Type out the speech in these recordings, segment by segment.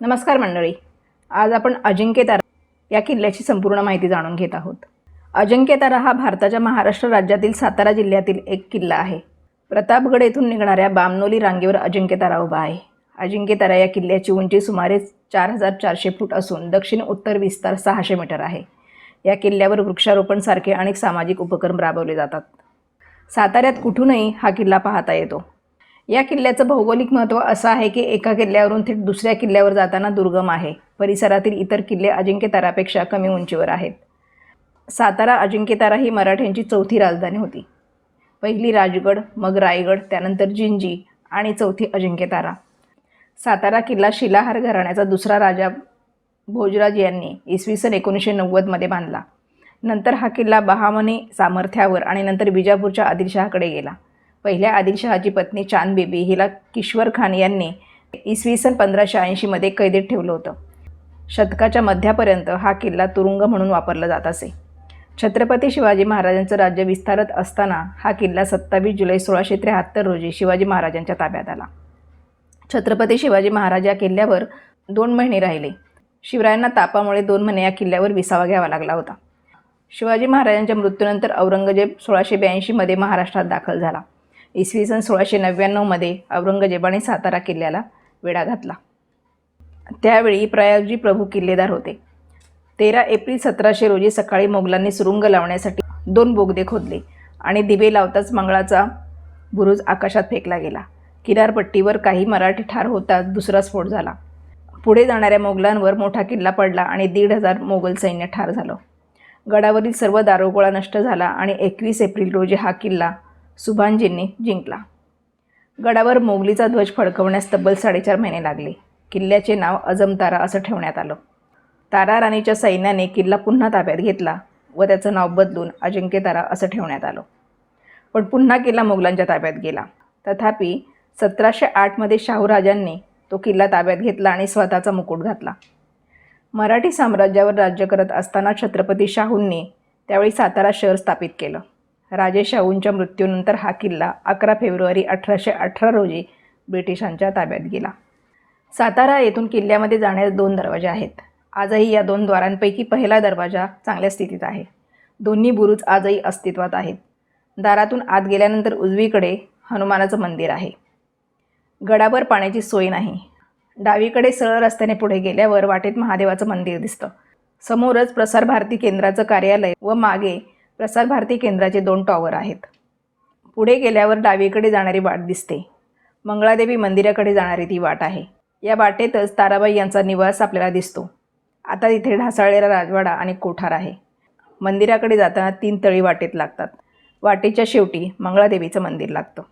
नमस्कार मंडळी. आज आपण अजिंक्यतारा या किल्ल्याची संपूर्ण माहिती जाणून घेत आहोत. अजिंक्यतारा हा भारताच्या महाराष्ट्र राज्यातील सातारा जिल्ह्यातील एक किल्ला आहे. प्रतापगड येथून निघणाऱ्या बामनोली रांगेवर अजिंक्यतारा उभा आहे. अजिंक्यतारा या किल्ल्याची उंची सुमारे चार हजार चारशे फूट असून दक्षिण उत्तर विस्तार सहाशे मीटर आहे. या किल्ल्यावर वृक्षारोपणसारखे अनेक सामाजिक उपक्रम राबवले जातात. साताऱ्यात कुठूनही हा किल्ला पाहता येतो. या किल्ल्याचं भौगोलिक महत्त्व असं आहे की एका किल्ल्यावरून थेट दुसऱ्या किल्ल्यावर जाताना दुर्गम आहे. परिसरातील इतर किल्ले अजिंक्यतारापेक्षा कमी उंचीवर आहेत. सातारा अजिंक्यतारा ही मराठ्यांची चौथी राजधानी होती. पहिली राजगड मग रायगड त्यानंतर जिंजी आणि चौथी अजिंक्यतारा सातारा किल्ला शिलाहार घराण्याचा दुसरा राजा भोजराज यांनी इसवी सन एकोणीसशे नव्वदमध्ये बांधला. नंतर हा किल्ला बहामनी सामर्थ्यावर आणि नंतर विजापूरच्या आदिलशहाकडे गेला. पहिल्या आदिलशहाची पत्नी चांद बेबी हिला किश्वर खान यांनी इसवी सन पंधराशे ऐंशीमध्ये कैदेत ठेवलं होतं. शतकाच्या मध्यापर्यंत हा किल्ला तुरुंग म्हणून वापरला जात असे. छत्रपती शिवाजी महाराजांचं राज्य विस्तारत असताना हा किल्ला सत्तावीस जुलै सोळाशे त्र्याहत्तर रोजी शिवाजी महाराजांच्या ताब्यात आला. छत्रपती शिवाजी महाराज या किल्ल्यावर दोन महिने राहिले. शिवरायांना तापामुळे दोन महिने या किल्ल्यावर विसावा घ्यावा लागला होता. शिवाजी महाराजांच्या मृत्यूनंतर औरंगजेब सोळाशे ब्याऐंशीमध्ये महाराष्ट्रात दाखल झाला. इसवी सन सोळाशे नव्याण्णवमध्ये औरंगजेबाने सातारा किल्ल्याला वेढा घातला. त्यावेळी प्रयागजी प्रभू किल्लेदार होते. तेरा एप्रिल सतराशे रोजी सकाळी मोगलांनी सुरुंग लावण्यासाठी दोन बोगदे खोदले आणि दिवे लावताच मंगळाचा बुरुज आकाशात फेकला गेला. किनारपट्टीवर काही मराठी ठार होताच दुसरा स्फोट झाला. पुढे जाणाऱ्या मोगलांवर मोठा किल्ला पडला आणि दीड हजार मोगल सैन्य ठार झालं. गडावरील सर्व दारोगोळा नष्ट झाला आणि एकवीस एप्रिल रोजी हा किल्ला सुभानजींनी जिंकला. गडावर मोगलीचा ध्वज फडकवण्यास तब्बल साडेचार महिने लागले. किल्ल्याचे नाव अजमतारा असं ठेवण्यात आलं. तारा राणीच्या सैन्याने किल्ला पुन्हा ताब्यात घेतला व त्याचं नाव बदलून अजिंक्यतारा असं ठेवण्यात आलं. पण पुन्हा किल्ला मोगलांच्या ताब्यात गेला. तथापि सतराशे आठमध्ये शाहूराजांनी तो किल्ला ताब्यात घेतला आणि स्वतःचा मुकुट घातला. मराठी साम्राज्यावर राज्य करत असताना छत्रपती शाहूंनी त्यावेळी सातारा शहर स्थापित केलं. राजे शाहूंच्या मृत्यूनंतर हा किल्ला अकरा फेब्रुवारी अठराशे अठरा रोजी ब्रिटिशांच्या ताब्यात गेला. सातारा येथून किल्ल्यामध्ये जाण्यास दोन दरवाजे आहेत. आजही या दोन द्वारांपैकी पहिला दरवाजा चांगल्या स्थितीत आहे. दोन्ही बुरुज आजही अस्तित्वात आहेत. दारातून आत गेल्यानंतर उजवीकडे हनुमानाचं मंदिर आहे. गडावर पाण्याची सोय नाही. डावीकडे सरळ रस्त्याने पुढे गेल्यावर वाटेत महादेवाचं मंदिर दिसतं. समोरच प्रसार भारती केंद्राचं कार्यालय व मागे प्रसार भारती केंद्राचे दोन टॉवर आहेत. पुढे गेल्यावर डावीकडे जाणारी वाट दिसते. मंगळादेवी मंदिराकडे जाणारी ती वाट आहे. या वाटेतच ताराबाई यांचा निवास आपल्याला दिसतो. आता तिथे ढासाळलेला राजवाडा आणि कोठार आहे. मंदिराकडे जाताना तीन तळी वाटेत लागतात. वाटेच्या शेवटी मंगळादेवीचं मंदिर लागतं.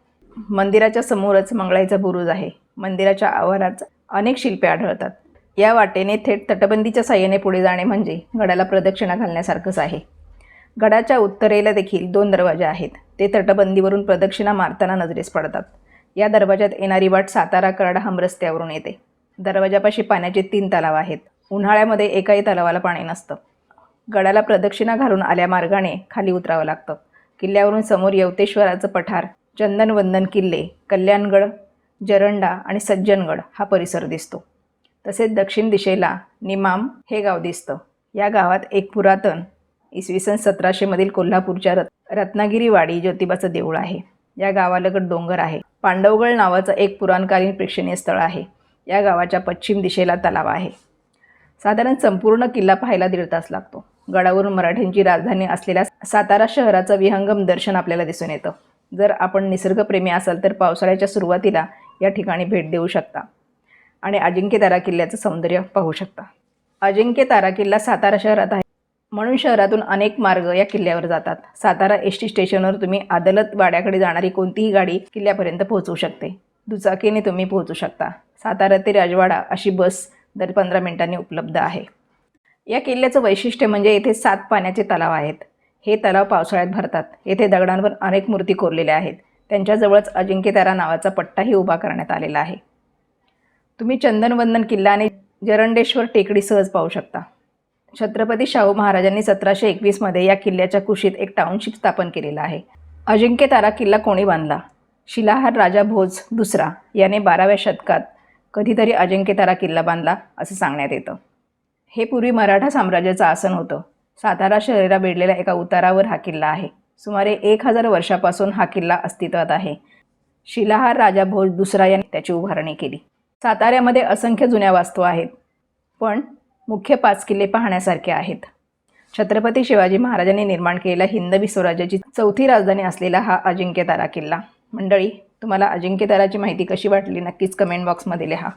मंदिराच्या समोरच मंगळाईचा बुरुज आहे. मंदिराच्या आवारात अनेक शिल्पे आढळतात. या वाटेने थेट तटबंदीच्या साह्याने पुढे जाणे म्हणजे गडाला प्रदक्षिणा घालण्यासारखंच आहे. गडाच्या उत्तरेला देखील दोन दरवाजे आहेत. ते तटबंदीवरून प्रदक्षिणा मारताना नजरेस पडतात. या दरवाजात येणारी वाट सातारा करडा हम रस्त्यावरून येते. दरवाजापाशी पाण्याचे तीन तलाव आहेत. उन्हाळ्यामध्ये एकाही तलावाला पाणी नसतं. गडाला प्रदक्षिणा घालून आल्या मार्गाने खाली उतरावं लागतं. किल्ल्यावरून समोर यवतेश्वराचं पठार चंदनवंदन किल्ले कल्याणगड जरंडा आणि सज्जनगड हा परिसर दिसतो. तसेच दक्षिण दिशेला निमाम हे गाव दिसतं. या गावात एक पुरातन इसवी सन सतराशेमधील कोल्हापूरच्या रत् रत्नागिरीवाडी ज्योतिबाचं देऊळ आहे. या गावालगत डोंगर आहे. पांडवगड नावाचं एक पुराणकालीन प्रेक्षणीय स्थळ आहे. या गावाच्या पश्चिम दिशेला तलाव आहे. साधारण संपूर्ण किल्ला पाहायला दीड तास लागतो. गडावरून मराठ्यांची राजधानी असलेल्या सातारा शहराचं विहंगम दर्शन आपल्याला दिसून येतं. जर आपण निसर्गप्रेमी असाल तर पावसाळ्याच्या सुरुवातीला या ठिकाणी भेट देऊ शकता आणि अजिंक्यतारा किल्ल्याचं सौंदर्य पाहू शकता. अजिंक्यतारा किल्ला सातारा शहरात आहे. म्हणून शहरातून अनेक मार्ग या किल्ल्यावर जातात. सातारा एस टी स्टेशनवर तुम्ही आदलत वाड्याकडे जाणारी कोणतीही गाडी किल्ल्यापर्यंत पोहोचू शकते. दुचाकीने तुम्ही पोहोचू शकता. सातारा ते राजवाडा अशी बस दर पंधरा मिनिटांनी उपलब्ध आहे. या किल्ल्याचं वैशिष्ट्य म्हणजे येथे सात पाण्याचे तलाव आहेत. हे तलाव पावसाळ्यात भरतात. येथे दगडांवर अनेक मूर्ती कोरलेल्या आहेत. त्यांच्याजवळच अजिंक्यतारा नावाचा पट्टाही उभा करण्यात आलेला आहे. तुम्ही चंदनवंदन किल्ला आणि जरंडेश्वर टेकडी सहज पाहू शकता. छत्रपती शाहू महाराजांनी सतराशे एकवीसमध्ये या किल्ल्याच्या कुशीत एक टाउनशिप स्थापन केलेला आहे. अजिंक्यतारा किल्ला कोणी बांधला? शिलाहार राजा भोज दुसरा. याने बाराव्या शतकात कधीतरी अजिंक्यतारा किल्ला बांधला असं सांगण्यात येतं. हे पूर्वी मराठा साम्राज्याचं आसन होतं. सातारा शहराला बेडलेल्या एका उतारावर हा किल्ला आहे. सुमारे एक हजार वर्षापासून हा किल्ला अस्तित्वात आहे. शिलाहार राजा भोज दुसरा यांनी त्याची उभारणी केली. साताऱ्यामध्ये असंख्य जुन्या वास्तू आहेत. पण मुख्य पाच किल्ले पाहण्यासारखे आहेत. छत्रपती शिवाजी महाराजांनी निर्माण केलेल्या हिंदवी स्वराज्याची चौथी राजधानी असलेला हा अजिंक्यतारा किल्ला. मंडळी तुम्हाला अजिंक्यताराची माहिती कशी वाटली? नक्कीच कमेंट बॉक्समध्ये लिहा.